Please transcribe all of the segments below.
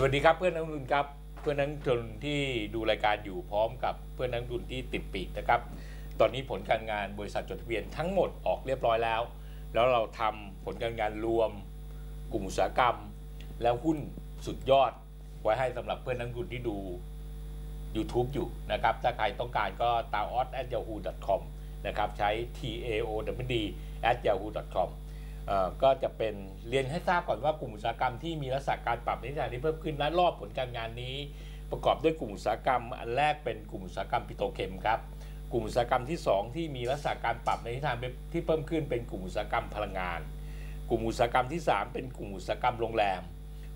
สวัสดีครับเพื่อนนักลงทุนครับเพื่อนนักลงทุนที่ดูรายการอยู่พร้อมกับเพื่อนนักลงทุนที่ติดปีกนะครับ ตอนนี้ผลการงานบริษัทจดทะเบียนทั้งหมดออกเรียบร้อยแล้ว แล้วเราทำผลการงานรวม กลุ่มอุตสาหกรรม แล้วหุ้นสุดยอดไว้ให้สำหรับเพื่อนนักลงทุนที่ดู YouTube อยู่นะครับ ถ้าใครต้องการก็ t a o s at yahoo com นะครับใช้ t a o w d at yahoo com ก็จะเป็นเรียนให้ทราบก่อนว่ากลุ่มอุตสาหกรรมที่มีลักษณะการปรับในทิศทางที่เพิ่มขึ้นและรอบผลการงานนี้ ประกอบด้วยกลุ่มอุตสาหกรรม อันแรกเป็นกลุ่มอุตสาหกรรมปิโตรเคมครับกลุ่มอุตสาหกรรมที่ 2 ที่มีลักษณะการปรับในทิศทางที่เพิ่มขึ้นเป็นกลุ่มอุตสาหกรรมพลังงาน กลุ่มอุตสาหกรรมที่ 3 เป็นกลุ่มอุตสาหกรรมโรงแรม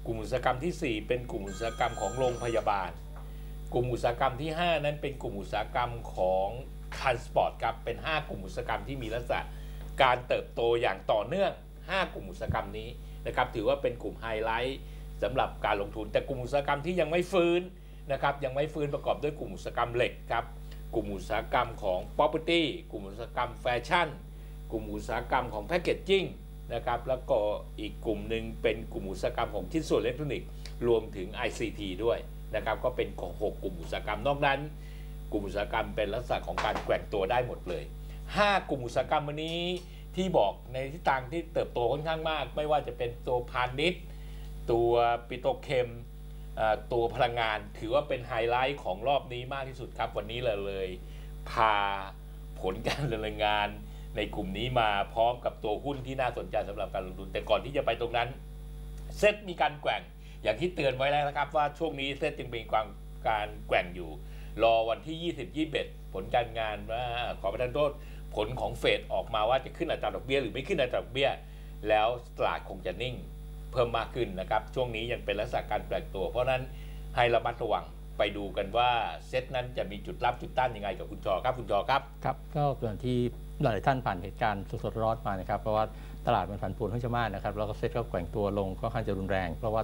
กลุ่มอุตสาหกรรมทีสี่4 เป็นกลุ่มอุตสาหกรรมของโรงพยาบาล กลุ่มอุตสาหกรรมที่ 5 นั้นเป็นกลุ่มอุตสาหกรรมของทรานสปอร์ตครับเป็น 5 กลุ่มอุตสาหกรรมที่มีลักษณะ การเติบโตอย่างต่อเนื่อง 5 กลุ่มอุตสาหกรรมนี้นะครับถือว่าเป็นกลุ่มไฮไลท์สำหรับการลงทุนแต่กลุ่มอุตสาหกรรมที่ยังไม่ฟื้นนะครับยังไม่ฟื้นประกอบด้วยกลุ่มอุตสาหกรรมเหล็กครับกลุ่มอุตสาหกรรมของ property กลุ่มอุตสาหกรรมแฟชั่น กลุ่มอุตสาหกรรมของแพ c เกจจิ้งนะครับแล้วก็อีกกลุ่มหนึ่งเป็นกลุ่มอุตสาหกรรมของชิ้นส่วนอิเล็กทรอนิกส์รวมถึง ICT ด้วยนะครับก็เป็นของหกกลุ่มอุตสาหกรรมนอกนั้น กลุ่มอุตสาหกรรมเป็นลักษณะของการแกว่งตัวได้หมดเลย 5 กลุ่มอุตสาหกรรมวันนี้ที่บอกในทิศทางที่เติบโตค่อนข้างมาก ไม่ว่าจะเป็นตัวพาณิชย์ ตัวปิโตรเคมตัวพลังงานถือว่าเป็นไฮไลท์ของรอบนี้มากที่สุดครับ วันนี้เราเลย พาผลการดำเนินงานในกลุ่มนี้มาพร้อมกับตัวหุ้นที่น่าสนใจสำหรับการลงทุน แต่ก่อนที่จะไปตรงนั้น เซตมีการแกว่ง อย่างที่เตือนไว้แล้วนะครับ ว่าช่วงนี้เซตจึงเป็นความการแกว่งอยู่ รอวันที่ 20 21 ผลการงานว่าขอประทานโทษ ผลของเฟดออกมาว่าจะขึ้นอัตราดอกเบี้ยหรือไม่ขึ้นอัตราดอกเบี้ย แล้วตลาดคงจะนิ่งเพิ่มมากขึ้นนะครับ ช่วงนี้ยังเป็นลักษณะการแกว่งตัว เพราะนั้นให้ระมัดระวังไปดูกันว่าเซตนั้นจะมีจุดรับจุดต้านยังไงกับคุณจอครับคุณจอครับครับ ก็ส่วนที่หลายท่านผ่านเหตุการณ์สดๆร้อนมานะครับเพราะว่าตลาดมันผันผวนค่อนข้างมากนะครับแล้วก็เซ็ตก็แกว่งตัวลงก็ค่อนข้างจะรุนแรง เพราะว่า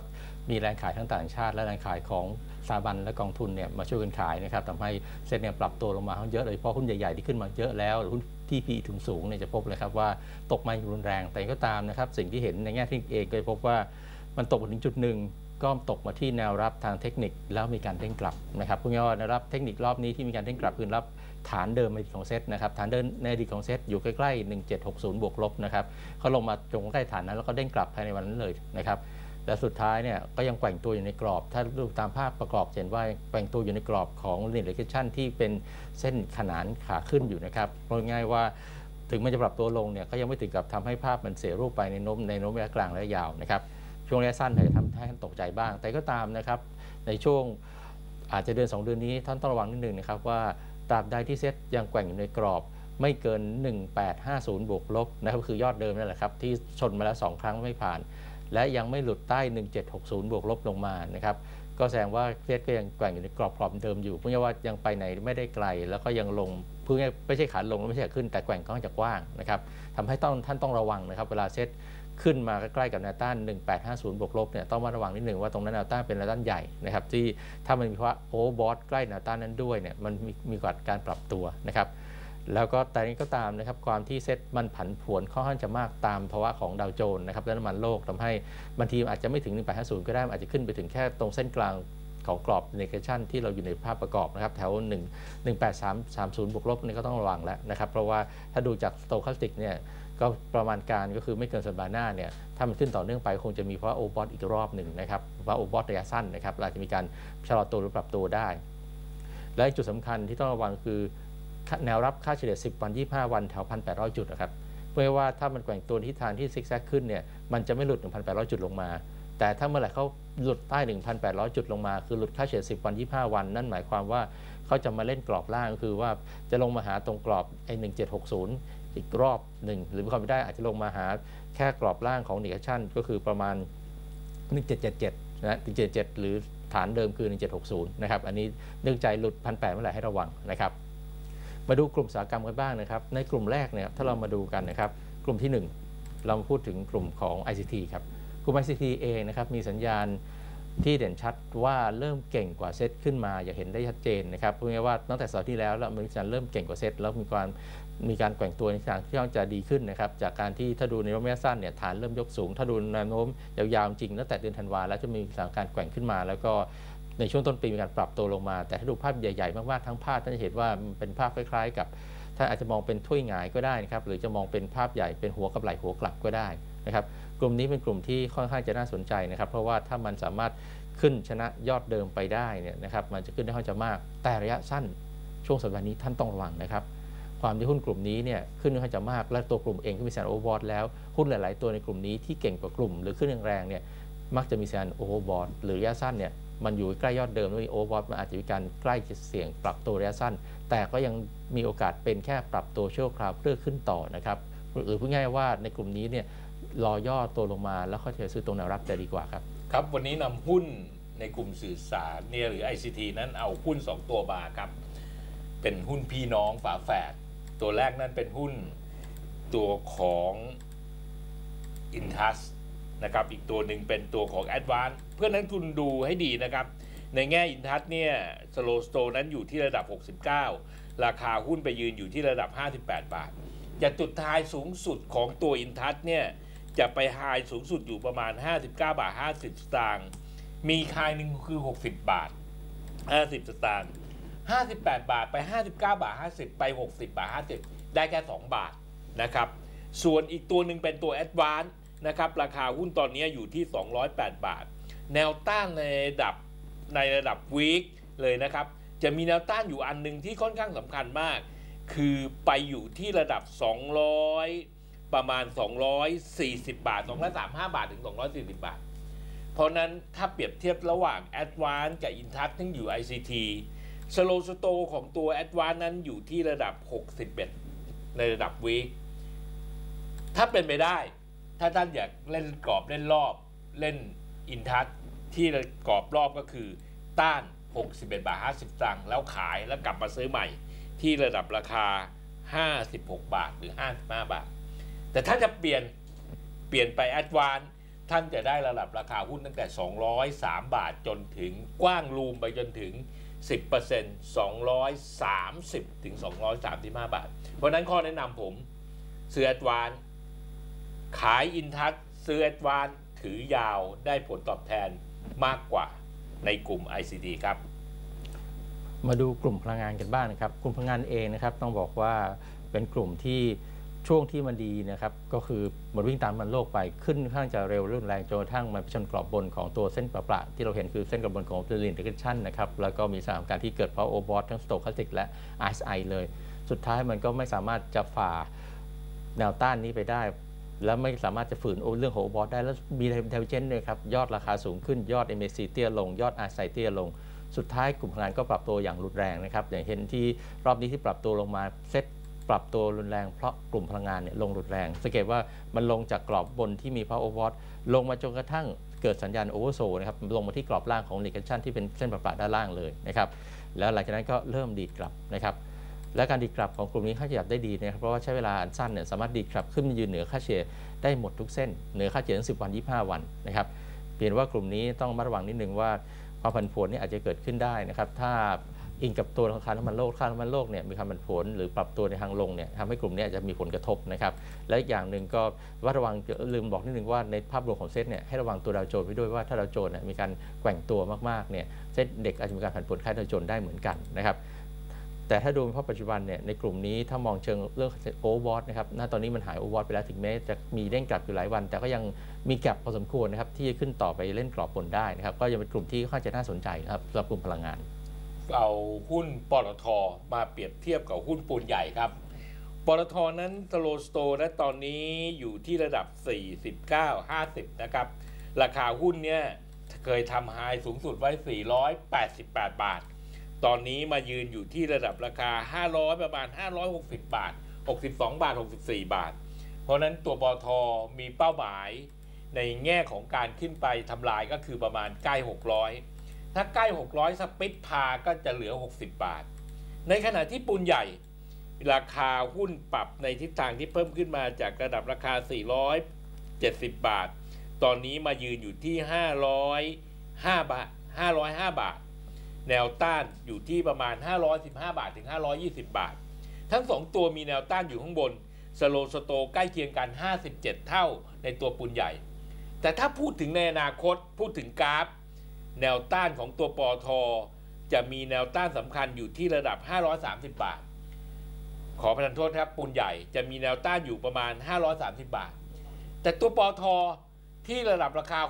มีแรงขายทั้งต่างชาติ และแรงขายของสถาบันและกองทุนเนี่ยมาช่วยกันขายนะครับทำให้เซ็ตเนี่ยปรับตัวลงมาเยอะเลยเพราะหุ้นใหญ่ๆที่ขึ้นมาเยอะแล้วหรือหุ้น ที่พีถึงสูงเนี่ยจะพบเลยครับว่าตกมาอย่างรุนแรง แต่ก็ตามนะครับ สิ่งที่เห็นในแง่เทคนิคเองก็จะพบว่ามันตกมาถึงจุดหนึ่งก็ตกมาที่แนวรับทางเทคนิคแล้วมีการเด้งกลับนะครับคุณยอดแนวรับเทคนิครอบนี้ที่มีการเด้งกลับคือรับฐานเดิมในดีตของเซตนะครับฐานเดิมในอดีตของเซตอยู่ใกล้ๆ 1760 บวกลบนะครับเขาลงมาตรงใกล้ฐานนั้นแล้วก็เด้งกลับภายในวันนั้นเลยนะครับ และสุดท้ายเนี่ยก็ยังแกว่งตัวอยู่ในกรอบ ถ้าดูตามภาพประกอบเห็นว่าแกว่งตัวอยู่ในกรอบของลินเลชั่นที่เป็นเส้นขนานขาขึ้นอยู่นะครับเพราะง่ายๆว่าถึงมันจะปรับตัวลงเนี่ยก็ยังไม่ถึงกับทำให้ภาพมันเสียรูปไปในโน้มในโน้มระยะกลางและยาวนะครับช่วงระยะสั้นอาจจะทำให้ท่านตกใจบ้าง แต่ก็ตามนะครับในช่วงอาจจะเดือน 2 เดือนนี้ท่านต้องระวังนิดนึงนะครับว่าตราบใดที่เซ็ตยังแกว่งอยู่ในกรอบไม่เกิน 1850 บวกลบนะครับคือยอดเดิมนั่นแหละครับที่ชนมาแล้ว 2 ครั้งไม่ผ่าน และยังไม่หลุดใต้ 1760 บวกลบลงมานะครับก็แสดงว่าเซ็ตก็ยังแกว่งอยู่ในกรอบกรอบเดิมอยู่เพื่อว่ายังไปไหนไม่ได้ไกล แล้วก็ยังลงเพื่อไม่ใช่ขาลงไม่ใช่ขึ้นแต่แกว่งก็จะกว้างนะครับทำให้ต้องท่านต้องระวังนะครับ เวลาเซตขึ้นมาใกล้ๆกับแนวต้าน 1850 บวกลบเนี่ยต้องมาระวังนิดหนึ่งว่าตรงนั้นแนวต้านเป็นแนวต้านใหญ่นะครับที่ถ้ามันมีภาะโอเวอร์บอทใกล้แนวต้านนั้นด้วยเนี่ยมันมีมีการปรับตัวนะครับ แล้วก็แต่นี้ก็ตามนะครับความที่เซ็ตมันผันผวนค่อนข้างจะมากตามภาวะของดาวโจนส์นะครับและน้ำมันโลกทำให้บางทีอาจจะไม่ถึง 1850 ก็ได้มันอาจจะขึ้นไปถึงแค่ตรงเส้นกลางของกรอบเนกชันที่เราอยู่ในภาพประกอบนะครับแถว 1 18330บวกลบนี่ก็ต้องระวังแล้วนะครับ เพราะว่าถ้าดูจากโตคาสติกเนี่ยก็ประมาณการก็คือไม่เกินสัปดาห์หน้าเนี่ยถ้ามันขึ้นต่อเนื่องไปคงจะมีเพราะโอบอทอีกรอบหนึ่งนะครับว่าโอบอทระยะสั้นนะครับอาจจะมีการชะลอตัวหรือปรับตัวได้ และจุดสำคัญที่ต้องระวังคือ แนวรับค่าเฉลี่ย 10 วัน 25 วันแถว 1,800 จุดนะครับเพื่อว่าถ้ามันแกว่งตัวทิศทางที่ซิกแซกขึ้นเนี่ยมันจะไม่หลุด 1,800 จุดลงมา แต่ถ้าเมื่อไหร่เขาหลุดใต้ 1,800 จุดลงมา คือหลุดค่าเฉลี่ย 10 วัน 25 วัน นั่นหมายความว่าเขาจะมาเล่นกรอบล่างก็คือว่าจะลงมาหาตรงกรอบไอ้1760 อีกรอบหนึ่งหรือความไม่ได้อาจจะลงมาหาแค่กรอบล่างของนิเนกชั่นก็คือประมาณ 1777นะ1777หรือฐานเดิมคือ 1760 นะครับ อันนี้เนื่องใจหลุดพันแเมื่อไหร่ให้ระวังนะครับ มาดูกลุ่มอุตสาหกรรมกันบ้างนะครับ ในกลุ่มแรกเนี่ยถ้าเรามาดูกันนะครับ กลุ่มที่ 1 เรามาพูดถึงกลุ่มของ ICT ครับกลุ่ม ICT เองนะครับมีสัญญาณที่เด่นชัดว่าเริ่มเก่งกว่าเซตขึ้นมาอย่างเห็นได้ชัดเจนนะครับพูดง่ายว่าตั้งแต่สัปดาห์ที่แล้วแล้วอเมริกันเริ่มเก่งกว่าเซตแล้วมีความมีการแกว่งตัวในทางที่ค่อนข้าจะดีขึ้นนะครับจากการที่ถ้าดูในระยะสั้นเนี่ยฐานเริ่มยกสูง ถ้าดูแนวโน้มยาวๆจริงตั้งแต่เดือนธันวาแล้วจะมีสถานการณ์แกว่งขึ้นมา แล้วก็ ในช่วงต้นปีมีการปรับตัวลงมา แต่ถ้าดูภาพใหญ่ๆมากๆทั้งภาพท่านจะเห็นว่ามันเป็นภาพคล้ายๆ กับท่านอาจจะมองเป็นถ้วยงายก็ได้นะครับหรือจะมองเป็นภาพใหญ่เป็นหัวกับไหล่หัวกลับก็ได้นะครับกลุ่มนี้เป็นกลุ่มที่ค่อนข้างจะน่าสนใจนะครับ เพราะว่าถ้ามันสามารถขึ้นชนะยอดเดิมไปได้เนี่ยนะครับมันจะขึ้นได้ค่อนข้างจะมาก แต่ระยะสั้นช่วงสัปดาห์นี้ท่านต้องระวังนะครับความที่หุ้นกลุ่มนี้เนี่ยขึ้นค่อนข้างจะมาก และตัวกลุ่มเองก็มีสัญญาณโอเวอร์บอทแล้วหุ้นหลาย ๆ ตัวในกลุ่มนี้ที่เก่งกว่ากลุ่ม หรือขึ้นแรงๆเนี่ยมักจะมีสัญญาณโอเวอร์บอทหรือระยะสั้นเนี่ย มันอยู่ใกล้ยอดเดิมแล้วมีโอเวอร์บอทมันอาจจะมีการใกล้จะเสี่ยงปรับตัวระยะสั้น แต่ก็ยังมีโอกาสเป็นแค่ปรับตัวชั่วคราวเพื่อขึ้นต่อนะครับหรือพูดง่ายๆว่าในกลุ่มนี้เนี่ยรอย่อตัวลงมาแล้วค่อยจะซื้อตรงแนวรับจะดีกว่าครับ ครับ วันนี้นำหุ้นในกลุ่มสื่อสารเนี่ยหรือ ICT นั้นเอาหุ้น 2 ตัวมาครับ เป็นหุ้นพี่น้องฝาแฝดตัวแรกนั้นเป็นหุ้นตัวของ Intas นะครับอีกตัวหนึ่งเป็นตัวของ a d v a n c e เพื่อนักทุนดูให้ดีนะครับ ในแง่ Intas เนี่ยสโลสโตนั้นอยู่ที่ระดับ 69 ราคาหุ้นไปยืนอยู่ที่ระดับ 58 บาทจะจุดทายสูงสุดของตัว Intas เนี่ยจะไปไฮสูงสุดอยู่ประมาณ 59 บาท 50 สตางค์มีคายหนึ่งคือ 60 บาท 50 สตางค์58 บาทไป 59 บาท 50 ไป 60 บาท 50 ได้แค่ 2 บาทนะครับ ส่วนอีกตัวหนึ่งเป็นตัว a d v a n c e นะครับราคาหุ้นตอนนี้อยู่ที่ 208 บาท แนวต้านในระดับในระดับวีคเลยนะครับ จะมีแนวต้านอยู่อันหนึ่งที่ค่อนข้างสำคัญมาก คือไปอยู่ที่ระดับ 200 ประมาณ 240 บาท 235 บาท ถึง 240 บาท เพราะนั้นถ้าเปรียบเทียบระหว่าง a d v a n c e กับ Intouch ทั้งอยู่ ICT สโลสโตของตัว a d v a n c e นั้นอยู่ที่ระดับ 61 ในระดับวีคถ้าเป็นไปได้ ถ้าท่านอยากเล่นกรอบเล่นรอบ เล่นอินทัชที่กรอบรอบก็คือ ต้าน 61 บาท 50สตางค์แล้วขายแล้วกลับมาซื้อใหม่ ที่ระดับราคา 56 บาทหรือ 55 บาท แต่ถ้าจะเปลี่ยนเปลี่ยนไปแอดวานท่านจะได้ระดับราคาหุ้นตั้งแต่ 203 บาทจนถึงกว้างรูมไปจนถึง 10% 230 ถึง 235 บาท เพราะนั้นข้อแนะนำผมซื้อแอดวาน ขายอินทัศซื้อแอดวานถือยาวได้ผลตอบแทนมากกว่าในกลุ่ม ICD ครับ มาดูกลุ่มพลังงานกันบ้างนะครับ กลุ่มพลังงานเองนะครับต้องบอกว่าเป็นกลุ่มที่ช่วงที่มันดีนะครับก็คือมันวิ่งตามมันโลกไปขึ้นข้างจะเร็วรุนแรงจนกระทั่งมันไปชนกรอบบนของตัวเส้นประประที่เราเห็นคือเส้นกรอบบนของเลินเดกชันนะครับแล้วก็มีสถานการณ์ที่เกิดเพราะโอบอสทั้งสโตคาสติกและ RSI เลย สุดท้ายมันก็ไม่สามารถจะฝ่าแนวต้านนี้ไปได้ แล้วไม่สามารถจะฝืนเรื่องของโอบอสได้แล้วมีเทลเจนด้วยครับยอดราคาสูงขึ้นยอด MAC เตี้ยลง ยอด RSI เตี้ยลง สุดท้ายกลุ่มพลังงานก็ปรับตัวอย่างรุนแรงนะครับอย่างเห็นที่รอบนี้ที่ปรับตัวลงมาเซ็ตปรับตัวรุนแรงเพราะกลุ่มพลังงานเนี่ยลงรุนแรงสังเกตว่ามันลงจากกรอบบนที่มีพาวเวอร์วอตลงมาจนกระทั่งเกิดสัญญาณโอเวอร์โซนะครับลงมาที่กรอบล่างของนิกชันที่เป็นเส้นประปาด้านล่างเลยนะครับแล้วหลังจากนั้นก็เริ่มดีดกลับนะครับ และการดีกลับของกลุ่มนี้ค่าเฉลี่ยได้ดีนะครับเพราะว่าใช้เวลาอันสั้นเนี่ยสามารถดีกลับขึ้นยืนเหนือค่าเฉลี่ยได้หมดทุกเส้นเหนือค่าเฉลี่ย10 วัน 25 วันนะครับเปลี่ยนว่ากลุ่มนี้ต้องมาระวังนิดนึงว่าความผันผวนนี่อาจจะเกิดขึ้นได้นะครับถ้าอิงกับตัวราคาน้ำมันโลกราคาน้ำมันโลกเนี่ยมีความผันผวนหรือปรับตัวในทางลงเนี่ยทำให้กลุ่มนี้อาจจะมีผลกระทบนะครับและอีกอย่างหนึ่งก็ว่าระวังลืมบอกนิดนึงว่าในภาพรวมของเซ็ตเนี่ยให้ระวังตัวดาวโจนส์ไว้ด้วยว่าถ้าดาวโจนส์เนี่ยมีการแกว่งตัวมากๆเนี่ยเซ็ตเด็กอาจจะมีการผันผวนคล้าดาวโจนส์ได้เหมือนกันนะครับ แต่ถ้าดูเฉพาะปัจจุบันเนี่ยในกลุ่มนี้ถ้ามองเชิงเรื่องโอเวอร์วอตนะครับณตอนนี้มันหายโอเวอร์วอตไปแล้วถึงแม้จะมีเด้งกลับอยู่หลายวัน แต่ก็ยังมีแกลบพอสมควรนะครับที่จะขึ้นต่อไปเล่นกรอบบนได้นะครับก็ยังเป็นกลุ่มที่ค่อนข้างจะน่าสนใจครับสำหรับกลุ่มพลังงาน เอาหุ้นปตทมาเปรียบเทียบกับหุ้นปูนใหญ่ครับปตทนั้นสโลสโตและตอนนี้อยู่ที่ระดับ 49 50 นะครับ ราคาหุ้นเนี่ยเคยทำไฮสูงสุดไว้ 488 บาท ตอนนี้มายืนอยู่ที่ระดับราคา 500 ประมาณ 560 บาท 62 บาท 64 บาท เพราะนั้นตัวปตทอมีเป้าหมายในแง่ของการขึ้นไปทำลายก็คือประมาณใกล้ 600 ถ้าใกล้ 600 สปิดพาก็จะเหลือ 60 บาท ในขณะที่ปูนใหญ่ราคาหุ้นปรับในทิศทางที่เพิ่มขึ้นมาจากระดับราคา 470 บาท ตอนนี้มายืนอยู่ที่5บาท 505 บาท แนวต้านอยู่ที่ประมาณ 515 บาทถึง 520 บาท ทั้ง 2 ตัวมีแนวต้านอยู่ข้างบนสโลสโตใกล้เคียงกัน 57 เท่าในตัวปูนใหญ่ แต่ถ้าพูดถึงในอนาคตพูดถึงกราฟ แนวต้านของตัวปอทจะมีแนวต้านสำคัญอยู่ที่ระดับ 530 บาท ขอประทานโทษครับปูนใหญ่จะมีแนวต้านอยู่ประมาณ 530 บาท แต่ตัวปอทที่ระดับราคา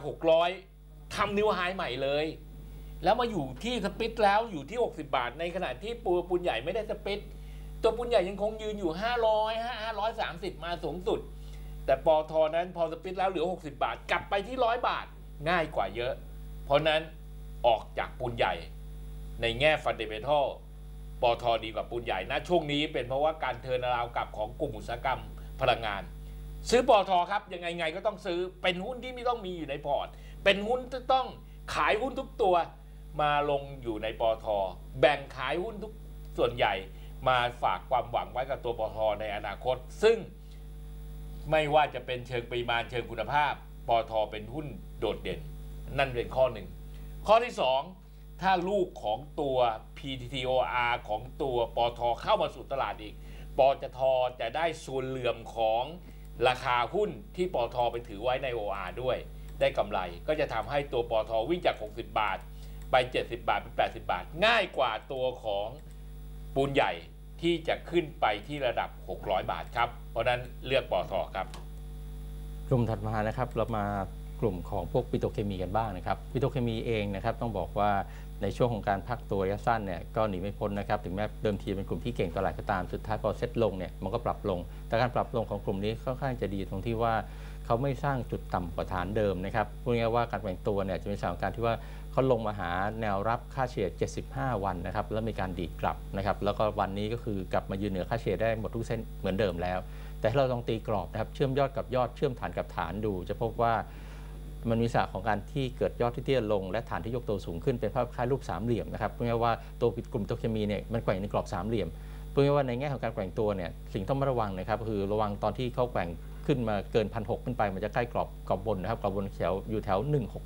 600ทำนิวไฮใหม่เลย แล้วมาอยู่ที่สปิตแล้วอยู่ที่ 60 บาท ในขณะที่ปูปูนใหญ่ไม่ได้สปิตตัวปูนใหญ่ยังคงยืนอยู่ 500 530 มาสูงสุด แต่ปอทอนั้นพอสปิตแล้วเหลือ 60 บาท กลับไปที่ 100 บาทง่ายกว่าเยอะ เพราะนั้นออกจากปูนใหญ่ ในแง่ฟันเดเมทัลปอทดีกว่าปูนใหญ่นะช่วงนี้เป็นเพราะว่าการเทิร์นราวกลับของกลุ่มอุตสาหกรรมพลังงาน ซื้อปอทครับยังไงไงก็ต้องซื้อเป็นหุ้นที่ไม่ต้องมีอยู่ในพอร์ต เป็นหุ้นที่ต้องขายหุ้นทุกตัว มาลงอยู่ในปอทแบ่งขายหุ้นทุกส่วนใหญ่มาฝากความหวังไว้กับตัวปอทในอนาคต ซึ่งไม่ว่าจะเป็นเชิงปริมาณเชิงคุณภาพปอทเป็นหุ้นโดดเด่น นั่นเป็นข้อหนึ่ง ข้อที่ 2 ถ้าลูกของตัว PTTOR ของตัวปอทเข้ามาสู่ตลาดอีกปตทจะได้ส่วนเหลื่อมของราคาหุ้นที่ปอทไปถือไว้ใน OR ด้วย ได้กำไรก็จะทำให้ตัวปอทวิ่งจาก 60 บาท ไป 70 บาทเป็น 80 บาท ง่ายกว่าตัวของปูนใหญ่ที่จะขึ้นไปที่ระดับ 600 บาทครับ เพราะนั้นเลือกปอทครับ กลุ่มถัดมานะครับเรามากลุ่มของพวกปิโตเคมีกันบ้างนะครับปิโตเคมีเองนะครับต้องบอกว่าในช่วงของการพักตัวระยะสั้นเนี่ยก็หนีไม่พ้นนะครับถึงแม้เดิมทีเป็นกลุ่มที่เก่งตลาดก็ตามสุดท้ายพอเซ็ตลงเนี่ยมันก็ปรับลง แต่การปรับลงของกลุ่มนี้ค่อนข้างจะดีตรงที่ว่าเขาไม่สร้างจุดต่ำกว่าฐานเดิมนะครับพูดง่ายๆว่าการแบ่งตัวเนี่ยจะเป็นสถานการณ์ที่ว่า เขาลงมาหาแนวรับค่าเฉลี่ย 75 วันนะครับ แล้วมีการดีดกลับนะครับ แล้วก็วันนี้ก็คือกลับมายืนเหนือค่าเฉลี่ยได้หมดทุกเส้นเหมือนเดิมแล้ว แต่ถ้าเราลองตีกรอบนะครับเชื่อมยอดกับยอดเชื่อมฐานกับฐานดู จะพบว่ามันมีลักของการที่เกิดยอดที่เตี้ยลง และฐานที่ยกตัวสูงขึ้นเป็นภาพคล้ายรูปสามเหลี่ยมนะครับพูดง่ายว่าตัวกลุ่มตัวเคมีเนี่ยมันแกว่งในกรอบสามเหลี่ยมพูดง่ายว่าในแง่ของการแกว่งตัวเนี่ยสิ่งต้องระวังนะครับคือระวังตอนที่เขาแกว่ง ขึ้นมาเกินพันหขึ้นไป มันจะใกล้กรอบกรอบบนนะครับกรอบบนเขียวอยู่แถว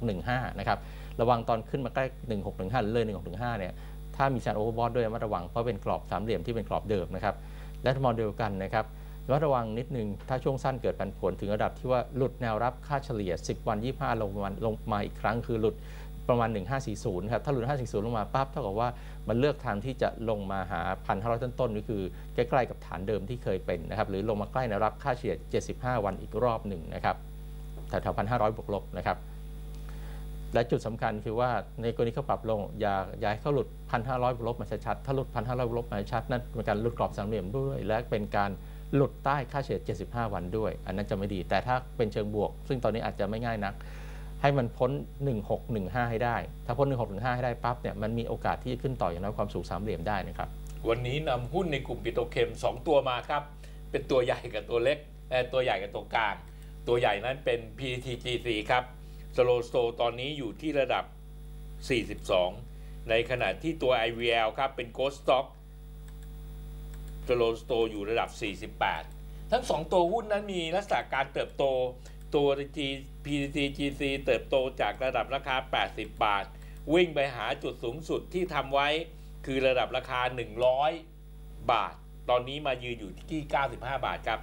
1615 นะครับระวังตอนขึ้นมาใกล้ 1615หรือเลย 1615 เนี่ยถ้ามีการโอเวอร์บอทด้วยมาระวังเพราะเป็นกรอบสามเหลี่ยมที่เป็นกรอบเดิมนะครับและมองเดียวกันนะครับระมัดระวังนิดนึง ถ้าช่วงสั้นเกิดผันผวนถึงระดับที่ว่าหลุดแนวรับค่าเฉลี่ย 10 วัน 25 ลงมาลงมาอีกครั้งคือหลุด ประมาณ 1540 ครับ ถ้าหลุด 1540 ลงมาปั๊บเท่ากับว่ามันเลือกทางที่จะลงมาหา 1,500 ต้นๆนี่คือใกล้ๆกับฐานเดิมที่เคยเป็นนะครับ หรือลงมาใกล้นวรับค่าเฉลี่ย 75 วันอีกรอบหนึ่งนะครับแถวๆ1,500 บวกลบนะครับ และจุดสำคัญคือว่าในกรณีเขาปรับลง อย่าอย่าให้เขาหลุด 1,500 บวกลบมาชัดๆถ้าหลุด 1,500 บวกลบมาชัดนั่นเป็นการหลุดกรอบสามเหลี่ยมด้วย และเป็นการหลุดใต้ค่าเฉลี่ย 75 วันด้วย อันนั้นจะไม่ดี แต่ถ้าเป็นเชิงบวก ซึ่งตอนนี้อาจจะไม่ง่ายนัก ให้มันพ้น 1615 ให้ได้ ถ้าพ้น 1615 ให้ได้ปั๊บเนี่ยมันมีโอกาสที่จะขึ้นต่ออย่างน้อยความสูงสามเหลี่ยมได้นะครับ วันนี้นำหุ้นในกลุ่มปิโตรเคม 2 ตัวมาครับ เป็นตัวใหญ่กับตัวเล็กและตัวใหญ่กับตัวกลาง ตัวใหญ่นั้นเป็น PTGC ครับสโลสโตตอนนี้อยู่ที่ระดับ 42 ในขณะที่ตัว IVL ครับเป็น Ghost Stock สโลสโตอยู่ระดับ 48 ทั้ง 2 ตัวหุ้นนั้นมีลักษณะการเติบโต ตัว G PTGC เติบโตจากระดับราคา 80 บาท วิ่งไปหาจุดสูงสุดที่ทำไว้คือระดับราคา 100 บาท ตอนนี้มายืนอยู่ที่ 95 บาทครับ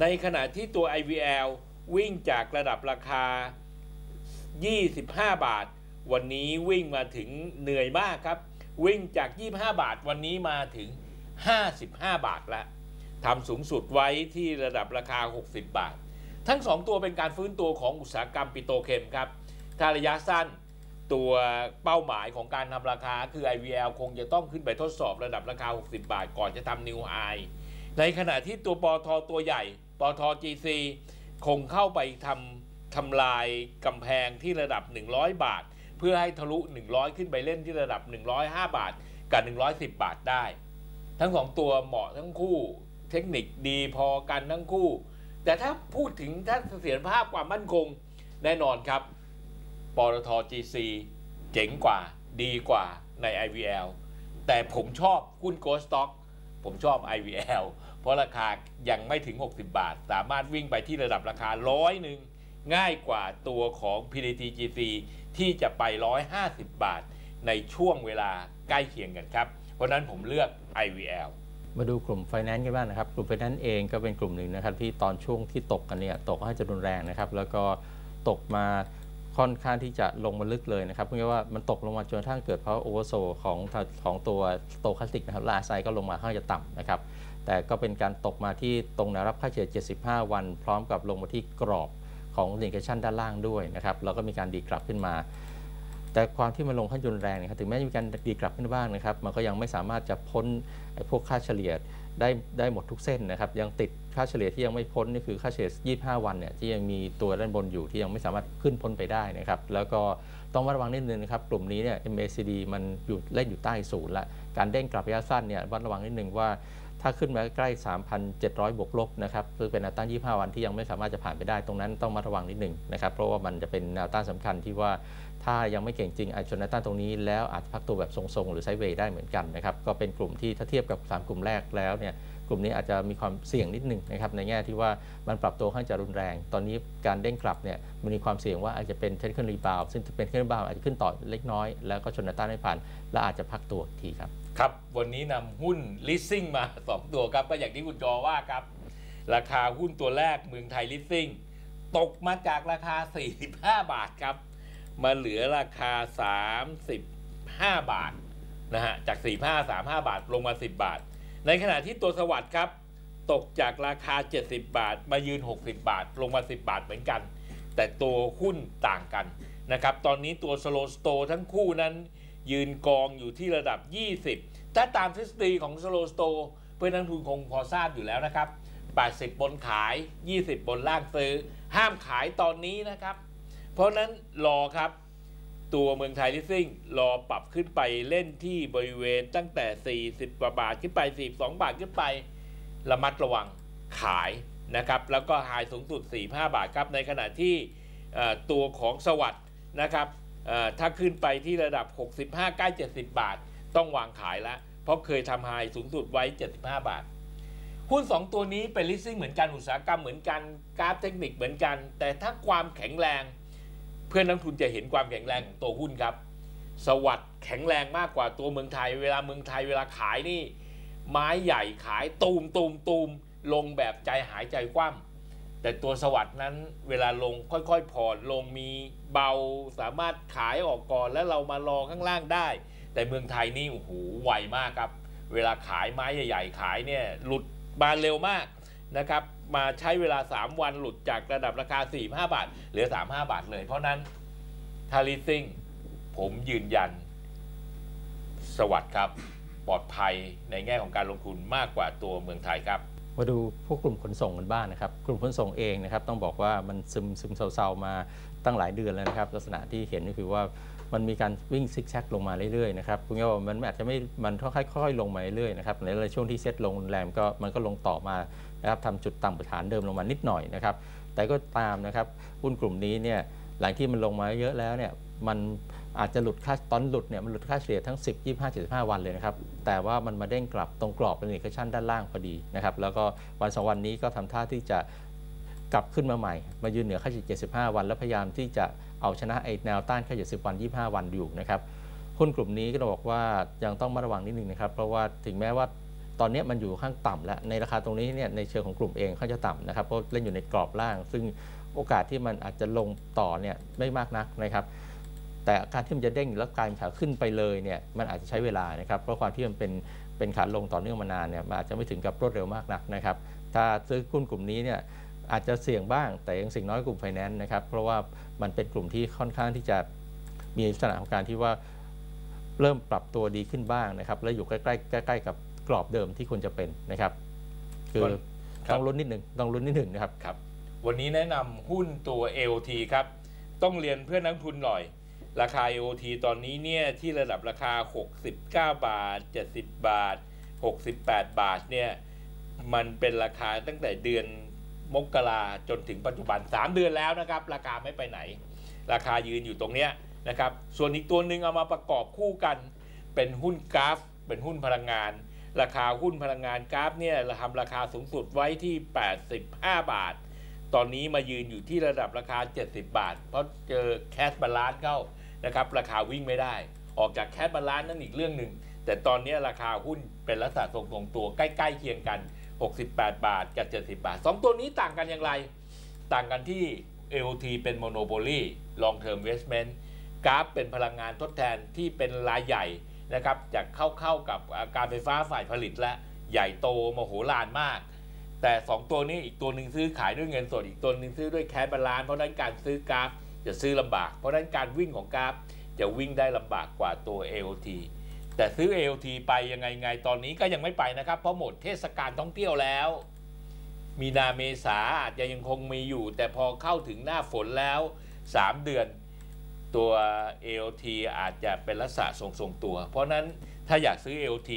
ในขณะที่ตัว IVL วิ่งจากระดับราคา 25 บาท วันนี้วิ่งมาถึงเหนื่อยมากครับ วิ่งจาก 25 บาทวันนี้มาถึง 55 บาทแล้วทำสูงสุดไว้ที่ระดับราคา 60 บาท ทั้ง 2 ตัวเป็นการฟื้นตัวของอุตสาหกรรมปิโตรเคมครับถ้าระยะสั้นตัวเป้าหมายของการทำราคาคือ IVL คงจะต้องขึ้นไปทดสอบระดับราคา 60 บาท ก่อนจะทำนิวไฮในขณะที่ตัวปอทอตัวใหญ่ปอทอ GC คงเข้าไปทำทำลายกำแพงที่ระดับ 100 บาท เพื่อให้ทะลุ 100 ขึ้นไปเล่นที่ระดับ 105 บาท กับ 110 บาทได้ ทั้งสองตัวเหมาะทั้งคู่ เทคนิคดีพอกันทั้งคู่ แต่ถ้าพูดถึงถ้าเสถียรภาพความมั่นคงแน่นอนครับปตท GC เจ๋งกว่าดีกว่าใน IVL แต่ผมชอบหุ้น Ghost Stock ผมชอบ IVL เพราะราคายังไม่ถึง 60 บาท สามารถวิ่งไปที่ระดับราคาร้อยหนึ่งง่ายกว่าตัวของ PTTGC ที่จะไป 150 บาท ในช่วงเวลาใกล้เคียงกันครับ เพราะฉะนั้นผมเลือก IVL มาดูกลุ่มไฟแนนซ์กันบ้างนะครับ กลุ่มไฟแนนซ์เองก็เป็นกลุ่มหนึ่งนะครับที่ตอนช่วงที่ตกกันเนี่ยตกให้จะรุนแรงนะครับ แล้วก็ตกมาค่อนข้างที่จะลงมาลึกเลยนะครับเพราะว่ามันตกลงมาจนกระทั่งเกิดเพราะโอเวอร์โซของของตัวโตคาสติกนะครับลาไซก็ลงมาค่อนข้างจะต่ำนะครับ แต่ก็เป็นการตกมาที่ตรงแนวรับค่าเฉลี่ย 75 วัน พร้อมกับลงมาที่กรอบของดิเคชันด้านล่างด้วยนะครับแล้วก็มีการดีกลับขึ้นมา แต่ความที่มันลงขั้นรุนแรงนะครับถึงแม้จะมีการดีกลับขึ้นบ้างนะครับ มันก็ยังไม่สามารถจะพ้นไอ้พวกค่าเฉลี่ยได้ได้หมดทุกเส้นนะครับ ยังติดค่าเฉลี่ยที่ยังไม่พ้นนี่คือค่าเฉลี่ย 25 วันเนี่ยที่ยังมีตัวด้านบนอยู่ที่ยังไม่สามารถขึ้นพ้นไปได้นะครับ แล้วก็ต้องระวังนิดนึงนะครับ กลุ่มนี้เนี่ย MACD มันอยู่เล่นอยู่ใต้ศูนย์ละการเด้งกลับระยะสั้นเนี่ยระวังนิดนึงว่า ถ้าขึ้นมาใกล้ 3,700 บวกลบนะครับคือเป็นแนวต้าน 25 วันที่ยังไม่สามารถจะผ่านไปได้ตรงนั้นต้องมาระวังนิดหนึ่งนะครับ เพราะว่ามันจะเป็นแนวต้านสำคัญที่ว่าถ้ายังไม่เก่งจริงอาจจะแนวต้านตรงนี้แล้วอาจจะพักตัวแบบทรงๆ หรือไซด์เวย์ได้เหมือนกันนะครับ ก็เป็นกลุ่มที่ถ้าเทียบกับ 3 กลุ่มแรกแล้วเนี่ย กลุ่มนี้อาจจะมีความเสี่ยงนิดหนึ่งนะครับในแง่ที่ว่ามันปรับตัวข้างจะรุนแรง ตอนนี้การเด้งกลับเนี่ยมันมีความเสี่ยงว่าอาจจะเป็นเทคนิครีบาวซึ่งเป็นเทคนิครีบาวอาจจะขึ้นต่อเล็กน้อย แล้วก็ชนต้านไม่ผ่าน และอาจจะพักตัวทีครับครับ วันนี้นำหุ้น leasing มา 2 ตัวครับ ก็อย่างที่คุณจอว่าครับ ราคาหุ้นตัวแรกเมืองไทย leasing ตกมาจากราคา 45 บาทครับ มาเหลือราคา 35 บาทนะฮะจาก 45 35 บาทลงมา 10 บาท ในขณะที่ตัวสวัสด์ครับ ตกจากราคา 70 บาท มายืน 60 บาท ลงมา 10 บาทเหมือนกัน แต่ตัวหุ้นต่างกันนะครับ ตอนนี้ตัวสโลสโตทั้งคู่นั้น ยืนกองอยู่ที่ระดับ 20 ถ้าตามทฤษฎีของสโลสโตเพื่อนนักทุนคงพอทราบอยู่แล้วนะครับ 80 บนขาย 20 บนล่างซื้อ ห้ามขายตอนนี้นะครับ เพราะนั้นรอครับ ตัวเมืองไทยลิสซิ่งรอปรับขึ้นไปเล่นที่บริเวณตั้งแต่ 40กว่าบาทขึ้นไป 42 บาทขึ้นไประมัดระวังขายนะครับ แล้วก็หายสูงสุด 45 บาทครับ ในขณะที่ตัวของสวัสด์นะครับถ้าขึ้นไปที่ระดับ 65 ใกล้ 70 บาท ต้องวางขายแล้วเพราะเคยทำไฮสูงสุดไว้ 75 บาท หุ้น 2 ตัวนี้เป็นลิสซิ่งเหมือนกัน อุตสาหกรรมเหมือนกัน กราฟเทคนิคเหมือนกัน แต่ถ้าความแข็งแรง เพื่อนนักทุนจะเห็นความแข็งแรงของตัวหุ้นครับ สวัสด์แข็งแรงมากกว่าตัวเมืองไทย เวลาเมืองไทยเวลาขายนี่ ไม้ใหญ่ขายตูมตูมตูมลงแบบใจหายใจคว่ำแต่ตัวสวัสด์นั้นเวลาลงค่อยๆผ่อนลงมีเบาสามารถขายออกก่อนแล้วเรามารอข้างล่างได้ แต่เมืองไทยนี่โอ้โหไวมากครับ เวลาขายไม้ใหญ่ ๆ ขายเนี่ยหลุดบานเร็วมาก นะครับมาใช้เวลา 3 วันหลุดจากระดับราคา 45 บาท เหลือ 35 บาทเลย เพราะนั้นทาริซิ่งผมยืนยัน สวัสดีครับปลอดภัยในแง่ของการลงทุนมากกว่าตัวเมืองไทยครับมาดูพวกกลุ่มขนส่งกันบ้างนะครับ กลุ่มขนส่งเองนะครับ ต้องบอกว่ามันซึมซึมเซาๆมาตั้งหลายเดือนแล้วนะครับ ลักษณะที่เห็นก็คือว่ามันมีการวิ่งซิกแซกลงมาเรื่อยๆนะครับคุณว่ามันอาจจะไม่มันค่อยๆลงมาเรื่อยๆนะครับในช่วงที่เซ็ตลงแรมก็มันก็ลงต่อมา นะครับทำจุดต่ำกว่าฐานเดิมลงมานิดหน่อยนะครับ แต่ก็ตามนะครับหุ้นกลุ่มนี้เนี่ยหลังที่มันลงมาเยอะแล้วเนี่ยมันอาจจะหลุดค่าตอนหลุดเนี่ยมันหลุดค่าเฉลี่ยทั้ง 10 25 75 วันเลยนะครับ แต่ว่ามันมาเด้งกลับตรงกรอบเป็นอินดิเคชันด้านล่างพอดีนะครับ แล้วก็วันสองวันนี้ก็ทำท่าที่จะกลับขึ้นมาใหม่ มายืนเหนือค่าเฉลี่ย75 วัน แล้วพยายามที่จะเอาชนะไอ้แนวต้านค่าเฉลี่ย10 วัน 25 วันอยู่นะครับหุ้นกลุ่มนี้ก็ต้องบอกว่ายังต้องมาระวังนิดนึงนะครับ เพราะว่าถึงแม้ว่า ตอนนี้มันอยู่ข้างต่ำแล้วในราคาตรงนี้เนี่ยในเชิงของกลุ่มเองเขาจะต่ำนะครับเพราะเล่นอยู่ในกรอบล่าง ซึ่งโอกาสที่มันอาจจะลงต่อเนี่ยไม่มากนักนะครับ แต่การที่มันจะเด้งแล้วกลายเป็นขาขึ้นไปเลยเนี่ยมันอาจจะใช้เวลานะครับเพราะความที่มันเป็นเป็นขาลงต่อเนื่องมานานเนี่ยมันอาจจะไม่ถึงกับรวดเร็วมากนักนะครับ ถ้าซื้อหุ้นกลุ่มนี้เนี่ยอาจจะเสี่ยงบ้าง แต่ยังสิ่งน้อยกลุ่มไฟแนนซ์นะครับเพราะว่ามันเป็นกลุ่มที่ค่อนข้างที่จะมีลักษณะของการที่ว่าเริ่มปรับตัวดีขึ้นบ้างนะครับ และอยู่ใกล้ๆใกล้ๆกับ กรอบเดิมที่ควรจะเป็นนะครับ คือครับต้องลุ้นนิดหนึ่งต้องลุ้นนิดหนึ่งนะครับครับ วันนี้แนะนำหุ้นตัว AOT ครับ ต้องเรียนเพื่อนนักทุนหน่อย ราคา AOT ตอนนี้เนี่ยที่ระดับราคา 69 บาท 70 บาท 68 บาทเนี่ยมันเป็นราคาตั้งแต่เดือนมกราจนถึงปัจจุบัน 3 เดือนแล้วนะครับ ราคาไม่ไปไหน ราคายืนอยู่ตรงเนี้ยนะครับ ส่วนอีกตัวหนึ่งเอามาประกอบคู่กัน เป็นหุ้นกราฟ เป็นหุ้นพลังงาน ราคาหุ้นพลังงานกราฟเนี่ยเราทำราคาสูงสุดไว้ที่ 85 บาท ตอนนี้มายืนอยู่ที่ระดับราคา 70 บาท เพราะเจอแคสบาลานซ์เข้านะครับ ราคาวิ่งไม่ได้ ออกจากแคสบาลานซ์นั่นอีกเรื่องหนึ่ง แต่ตอนนี้ราคาหุ้นเป็นลักษณะทรงๆตัวใกล้ๆเคียงกัน 68 บาทกับ 70 บาท 2 ตัวนี้ต่างกันอย่างไร ต่างกันที่ AOT เป็น Monopoly Long Term Investment กราฟเป็นพลังงานทดแทนที่เป็นรายใหญ่ นะครับจะเข้าเข้ากับการไฟฟ้าฝ่ายผลิตและใหญ่โตมโหฬารมาก แต่ 2 ตัวนี้อีกตัวหนึ่งซื้อขายด้วยเงินสดอีกตัวหนึ่งซื้อด้วยแคชบาลานเพราะนั้นการซื้อกราฟจะซื้อลำบาก เพราะนั้นการวิ่งของกราฟจะวิ่งได้ลำบากกว่าตัว AOT แต่ซื้อ AOT ไปยังไงไงตอนนี้ก็ยังไม่ไปนะครับ เพราะหมดเทศกาลท่องเที่ยวแล้ว มีนาเมษาอาจจะยังคงมีอยู่ แต่พอเข้าถึงหน้าฝนแล้ว 3 เดือน ตัว AOT อาจจะเป็นลักษณะทรงๆตัว เพราะนั้นถ้าอยากซื้อ AOT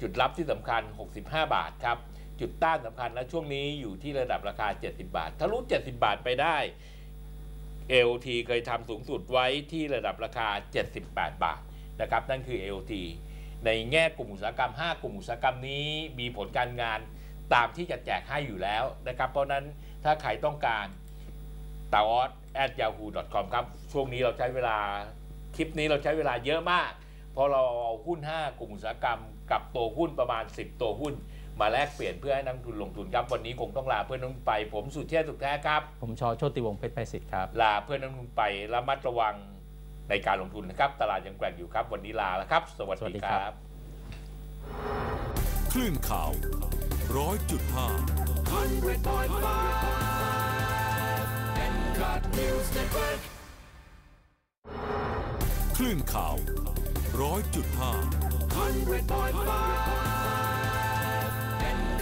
จุดรับที่สำคัญ 65 บาทครับ จุดต้านสำคัญและช่วงนี้อยู่ที่ระดับราคา 70 บาท ถ้ารู้ 70 บาทไปได้ AOT เคยทำสูงสุดไว้ที่ระดับราคา 78 บาทนะครับ นั่นคือ AOT ในแง่กลุ่มอุตสาหกรรม 5 กลุ่มอุตสาหกรรมนี้มีผลการงานตามที่จะแจกให้อยู่แล้วนะครับ เพราะนั้นถ้าใครต้องการ ตาออส at yahoo com ครับ ช่วงนี้เราใช้เวลาคลิปนี้เราใช้เวลาเยอะมาก เพราะเราเอาหุ้น 5 กลุ่มอุตสาหกรรม กับตัวหุ้นประมาณ 10 ตัวหุ้น มาแลกเปลี่ยนเพื่อให้นักทุนลงทุนครับ วันนี้คงต้องลาเพื่อนนักทุนไป ผมสุเทพสุขแท้ครับ ผมชอโชติวงศ์เพชรไพศิษฐ์ครับ ลาเพื่อนนักทุนไประมัดระวังในการลงทุนนะครับ ตลาดยังแกร่งอยู่ครับ วันนี้ลาแล้วครับ สวัสสวัสดีดีคครัรับบคลื่นข่าวร้อยจุดห้า คลื่นข่าวร้อยจุดห้า Hundred point five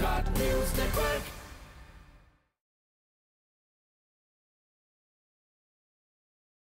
Cut News Network